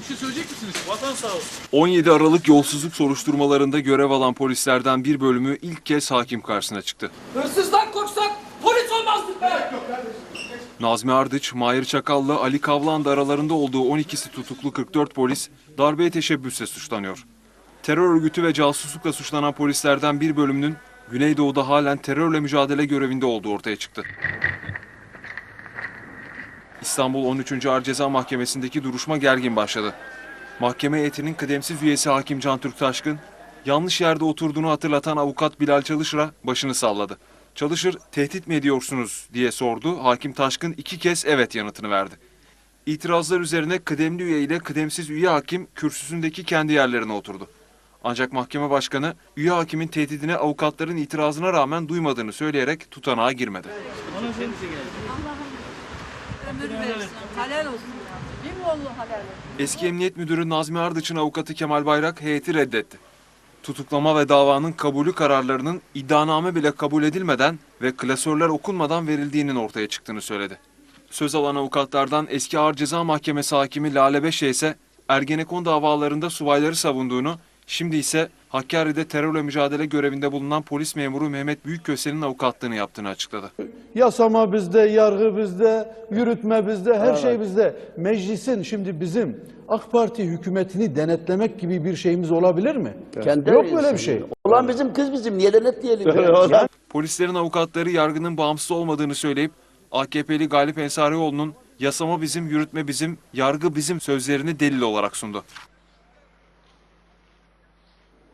Bir şey söyleyecek misiniz? Vatan sağ olsun. 17 Aralık yolsuzluk soruşturmalarında görev alan polislerden bir bölümü ilk kez hakim karşısına çıktı. Hırsızdan korksak polis olmazdık be. Nazmi Ardıç, Mahir Çakal'la Ali Kavlan da aralarında olduğu 12'si tutuklu 44 polis darbeye teşebbüsle suçlanıyor. Terör örgütü ve casuslukla suçlanan polislerden bir bölümünün Güneydoğu'da halen terörle mücadele görevinde olduğu ortaya çıktı. İstanbul 13. Ağır Ceza Mahkemesi'ndeki duruşma gergin başladı. Mahkeme heyetinin kıdemsiz üyesi Hakim Can Türk Taşkın, yanlış yerde oturduğunu hatırlatan avukat Bilal Çalışır'a başını salladı. Çalışır, tehdit mi ediyorsunuz diye sordu. Hakim Taşkın iki kez evet yanıtını verdi. İtirazlar üzerine kıdemli üye ile kıdemsiz üye hakim kürsüsündeki kendi yerlerine oturdu. Ancak mahkeme başkanı üye hakimin tehdidine avukatların itirazına rağmen duymadığını söyleyerek tutanağa girmedi. Ömür versin. Halal olsun. Değil mi oğlum halal olsun? Eski Emniyet Müdürü Nazmi Ardıç'ın avukatı Kemal Bayrak heyeti reddetti. Tutuklama ve davanın kabulü kararlarının iddianame bile kabul edilmeden ve klasörler okunmadan verildiğinin ortaya çıktığını söyledi. Söz alan avukatlardan eski Ağır Ceza Mahkemesi hakimi Lale Beşe ise Ergenekon davalarında subayları savunduğunu, şimdi ise Hakkari'de terörle mücadele görevinde bulunan polis memuru Mehmet Büyükköse'nin avukatlığını yaptığını açıkladı. Yasama bizde, yargı bizde, yürütme bizde, her şey bizde. Meclisin şimdi bizim AK Parti hükümetini denetlemek gibi bir şeyimiz olabilir mi? Kendi Yok böyle bir şey. Olan bizim kız bizim. Niye denet diyelim ya? Polislerin avukatları yargının bağımsız olmadığını söyleyip AKP'li Galip Ensarioğlu'nun yasama bizim, yürütme bizim, yargı bizim sözlerini delil olarak sundu.